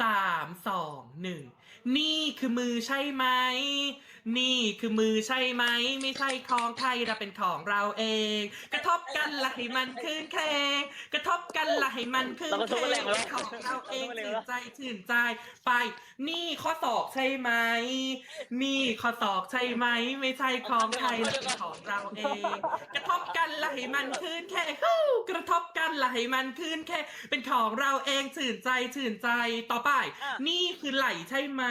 สามสองหนึ่งนี่คือมือใช่ไหม นี่คือมือใช่ไหม ไม่ใช่ของใครเราเป็นของเราเอง กระทบกันละให้มันคืนแคงกระทบกันละให้มันคืนเราก็แคทุบกันแรงเป็นของเราเองชื่นใจชื่นใจไป นี่ข้อศอกใช่ไหม นี่ข้อศอกใช่ไหม ไม่ใช่ของใครเราเป็นของเราเอง กระทบกันละให้มันคืนแค่ฮู้กระทบกันละให้มันคืนแค่เป็นของเราเองชื่นใจชื่นใจต่อไปอะ นี่คือไหลใช่ไหม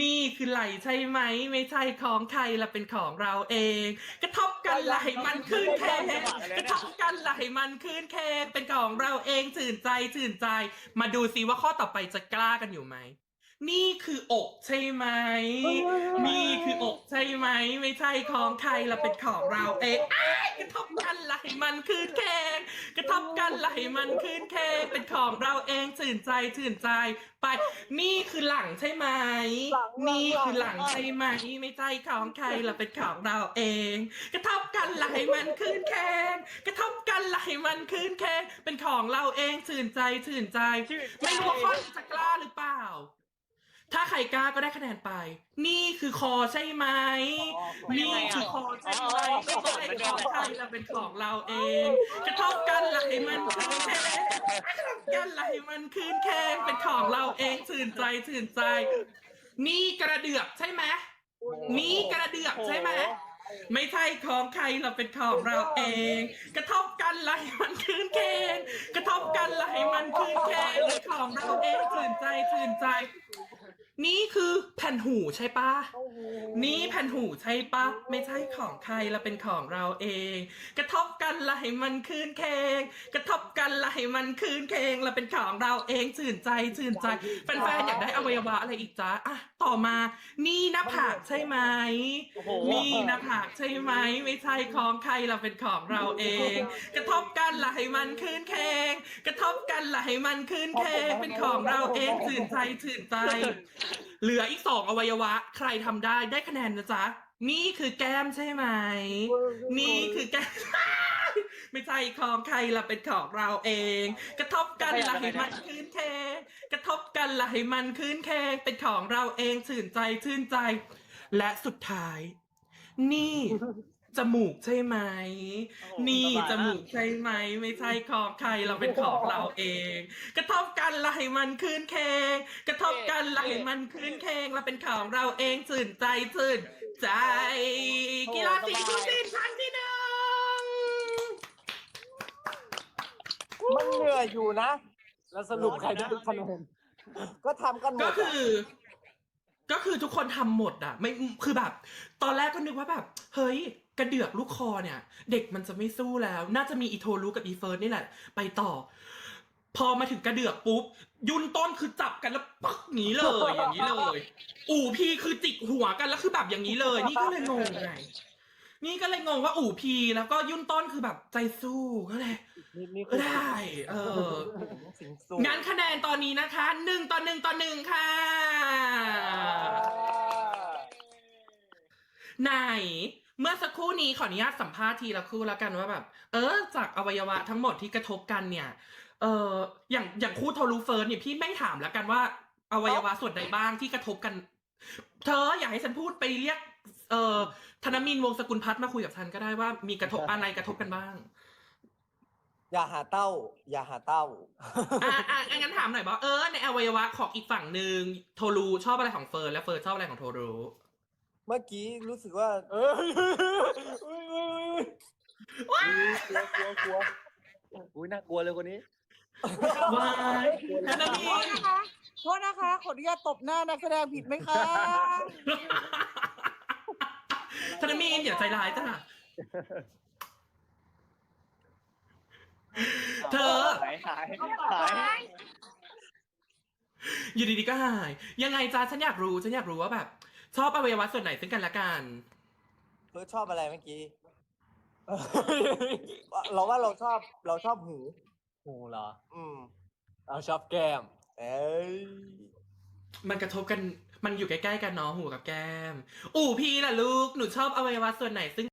นี่คือไหลใช่ไหม ไม่ใช่ของใครละเป็นของเราเอง กระทบกันละให้มันคืนแค่กระทบกันละให้มันคืนแค่เป็นของเราเองชื่นใจชื่นใจ มาดูซิว่าข้อต่อไปจะกล้ากันอยู่ไหม นี่คืออกใช่ไหม นี่คืออกใช่ไหม ไม่ใช่ของใครละเป็นของเราเองอ้าย กระทบกันละให้มันคืนแค่กระทบกันละให้มันคืนแค่เป็นของเราเองชื่นใจชื่นใจ ไป นี่คือหลังใช่ไหมนี่คือหลัง ใช่ไหมไม่ใช่ของใครละเป็นของเราเอง กระทบกันละให้มันคืนแค่กระทบกันละให้มันคืนแค่เป็นของเราเองชื่นใจชื่นใจไม่รู้ว่าข้อนี้จะกล้าหรือเปล่า ถ้าใครกล้าก็ได้คะแนนไป นี่คือคอใช่ไหม นี่คือคอใช่ไหมไม่ใช่ของใครเราเป็นของเราเอง กระทบกันไหลมันคืนแค่กระทบกันไหลมันคืนแค่เป็นของเราเองชื่นใจชื่นใจ นี่กระเดือกใช่ไหมนี่กระเดือกใช่ไหมไม่ใช่ของใครเราเป็นของเราเอง กระทบกันไหลมันคืนแค่กระทบกันไหลมันคืนแค่เป็นของเราเองชื่นใจชื่นใจ นี่คือแผ่นหูใช่ปะนี่แผ่นหูใช่ปะไม่ใช่ของใครเราเป็นของเราเอง กระทบกันละให้มันคืนเคงกระทบกันละให้มันคืนเคงเราเป็นของเราเองชื่นใจชื่นใจแฟนๆอยากได้อวัยวะอะไรอีกจ๊ะอะต่อมา นี่หน้าผากใช่ไหมโอ้โหนี่หน้าผากใช่ไหมไม่ใช่ของใครเราเป็นของเราเอง กระทบกันละให้มันคืนเคงกระทบกันละให้มันคืนเคงเป็นของเราเองชื่นใจชื่นใจเหลืออีกสองอวัยวะ ใครทำได้ได้คะแนนนะจ๊ะ นี่คือแก้มใช่ไหม นี่คือแก้ม ไม่ใช่ของใครละเป็นของเราเอง กระทบกันละให้มันคืนแคงกระทบกันละให้มันคืนแคงเป็นของเราเองชื่นใจชื่นใจ และสุดท้าย นี่ จมูกใช่ไหม นี่จมูกใช่ไหม ไม่ใช่ของใครเราเป็นของเราเอง กระทบกันละให้มันคืนแคงกระทบกันละให้มันคืนแคงเราเป็นของเราเองชื่นใจชื่นใจ กีฬาสีคู่สิ้นครั้งที่หนึ่งมันเหนื่อยอยู่นะ แล้วสรุปใครได้ทุกคะแนนก็ทำกันหมก็ดคือ ก็คือทุกคนทำหมดอะไม่คือแบบ ตอนแรกก็นึกว่าแบบ เฮ้ย กระเดือกลูกคอเนี่ย เด็กมันจะไม่สู้แล้ว น่าจะมีอีโทรู้กับอีเฟิร์นนี่แหละ ไปต่อ พอมาถึงกระเดือกปุ๊บ ยุนต้นคือจับกันแล้วปักหนีเลยอย่างนี้เลย อู่พีคือจิกหัวกันแล้วคือแบบอย่างนี้เลย นี่ก็เลยงงไงนี่ก็เลยงงว่าอู่พีแล้วก็ยุ่นต้นคือแบบใจสู้ก็เลยนี่นี่ก็ได้ เออสิงสูงั้นคะแนนตอนนี้นะคะหนึ่งต่อหนึ่งต่อหนึ่งค่ะ ไหน เมื่อสักครู่นี้ขออนุญาตสัมภาษณ์ทีละคู่แล้วกันว่าแบบ เออ จากอวัยวะทั้งหมดที่กระทบกันเนี่ย เอออย่างอย่างคู่โทรูเฟิร์สเนี่ยพี่ไม่ถามแล้วกันว่า อวัยวะส่วนใดบ้างที่กระทบกัน เธออยากให้ฉันพูดไปเรียก เอ่อธนมินทร์วงศ์สกุลพัฒน์มาคุยกับฉันก็ได้ว่ามีกระทบอะไรกระทบกันบ้าง อย่าหาเต้า อย่าหาเต้า อะอะงั้นถามหน่อยว่าเออในอวัยวะของอีกฝั่งหนึ่งโทรูชอบอะไรของเฟิร์นและเฟิร์นชอบอะไรของโทรู เมื่อกี้รู้สึกว่า เออเอ้ยเอ้ยเอ้ยกลัวกลัวกลัวอุ้ยน่ากลัวเลยคนนี้ วายธนมิโทษนทร์นะคะโทษนะคะขออนุญาตตบหน้านักแสดงผิดไหมคะธนมินอย่าใจร้ายจ้ะเธอ หายหายหาย อยู่ดีๆก็หาย ยังไงจ้าฉันอยากรู้ ฉันอยากรู้ว่าแบบ ชอบอวัยวะส่วนไหนซึ่งกันและกันเธอชอบอะไรเมื่อกี้ เราว่าเราชอบเราชอบหู หูเหรอ อืม เราชอบแก้ม เอ้ยมันกระทบกัน มันอยู่ใกล้ๆกันเนาะหูกับแก้ม อู่พี่ล่ะลูก หนูชอบอวัยวะส่วนไหนซึ่ง